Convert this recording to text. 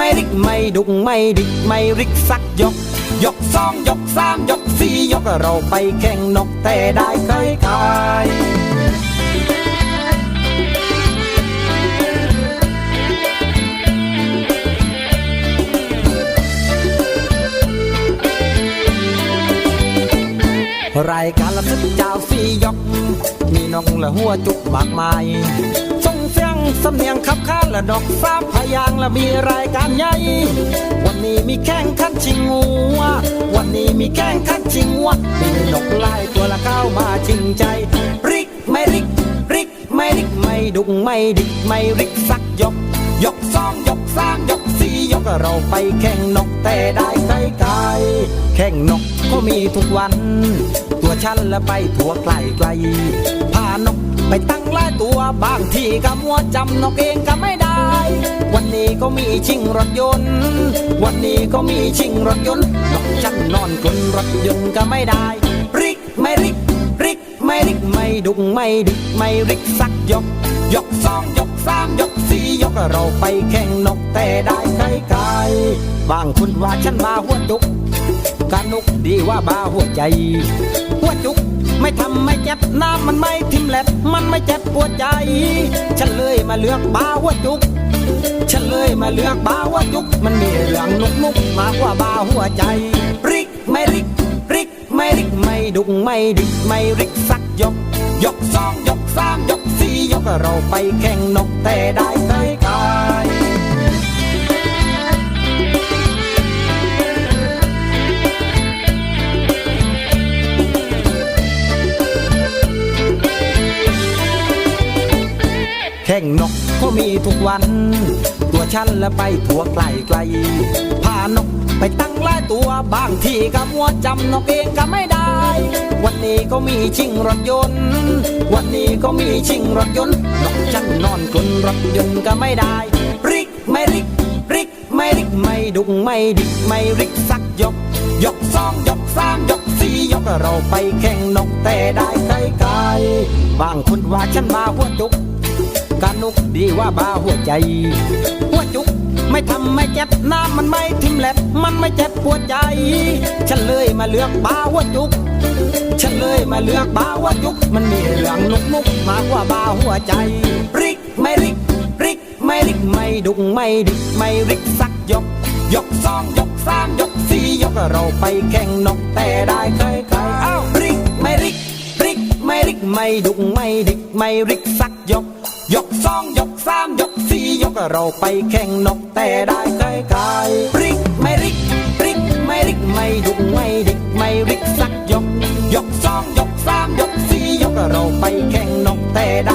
ไม่ริกไม่ดุกไม่ดิกไม่ริกสักยก ยกสองยกสามยกสี่ยกเราไปแข่งนกแต่ได้เคยขายรายการละทึกเจ้าสี่ยก มีนกและหัวจุกมากมายส่ง เสียงสำเนียงขับข้านและดอกสามพยางและมีรายการใหญ่ วันนี้มีแข่งขันชิงงัว วันนี้มีแข่งขันชิงงัวมีนกไล่ตัวละเข้ามาชิงใจ ริกไม่ริก ริกไม่ริกไม่ดุกไม่ดิกไม่ริกสักยก ยกสองยกสามยกสี่ยกเราไปแข่งนกแต่ได้ไกลไกลแข่งนกก็มีทุกวัน ตัวฉันละไปทั่วไกลไกลพานก ไปตั้งหลายตัวบางทีก็มัวจำนกเองก็ไม่ได้ วันนี้ก็มีชิงรถยนต์ วันนี้ก็มีชิงรถยนต์นกฉันนอนกลนรถยนต์ก็ไม่ได้ริกไม่ริกริกไม่ริกไม่ดุกไม่ดิกไม่ริกสักยก ยกสองยกสามยกสี่ยกเราไปแข่งนกแต่ได้ไกลไกลบางคนว่าฉันมาหัวจุกการนกดีว่าบาหัวใจ หัวจุก ไม่ทำไม่เจ็บน้ำมันไม่ทิ่มแหลบมันไม่เจ็บปวดใจ ฉันเลยมาเลือกบาหัวจุก ฉันเลยมาเลือกบาหัวจุก มันมีเรื่องนุกนุกมากกว่าบาหัวใจ ริกไม่ริก ริกไม่ริกไม่ดุกไม่ดิกไม่ริกสักยก ยกสองยกสามยกสี่ยกเราไปแข่งนกแต่ได้ไกลไแข่งนกก็มีทุกวัน ตัวฉันและไปทั่วไกลไกล พานกไปตั้งหลายตัวบางทีก็มัวจำนกเองก็ไม่ได้ วันนี้ก็มีชิงรถยนต์ วันนี้ก็มีชิงรถยนต์ นกฉันนอนกลนรถยนต์ก็ไม่ได้ ริกไม่ริก ริกไม่ริกไม่ดุกไม่ดิกไม่ริกสักยก ยกสองยกสามยกสี่ยกเราไปแข่งนกแต่ได้ไกลไกลบางคนว่าฉันมาหัวจุก กานุกดีว่าบาหัวใจ หัวจุกไม่ทำไม่เจ็บน้ำมันไม่ทิมแหลบมันไม่เจ็บปวดใจ ฉันเลยมาเลือกบาหัวจุก ฉันเลยมาเลือกบาหัวจุก มันมีเรื่องนุกนุกมากกว่าบาหัวใจ ริกไม่ริก ริกไม่ริกไม่ดุกไม่ดิกไม่ริกสักยก ยกสองยกสามยกสี่ยกเราไปแข่งนกแต่ได้เคยใครเอ้าริกไม่ริกริกไม่ริกไม่ดุกไม่ดิกไม่ริกสักยก ยกสองยกสามยกสี่ยกเราไปแข่งนกแต่ได้ไกลไกลริกไม่ริกริกไม่ริกไม่ดุไม่ดิกไม่ริกสักยก ยกสองยกสามยกสี่ยกเราไปแข่งนกแต่ได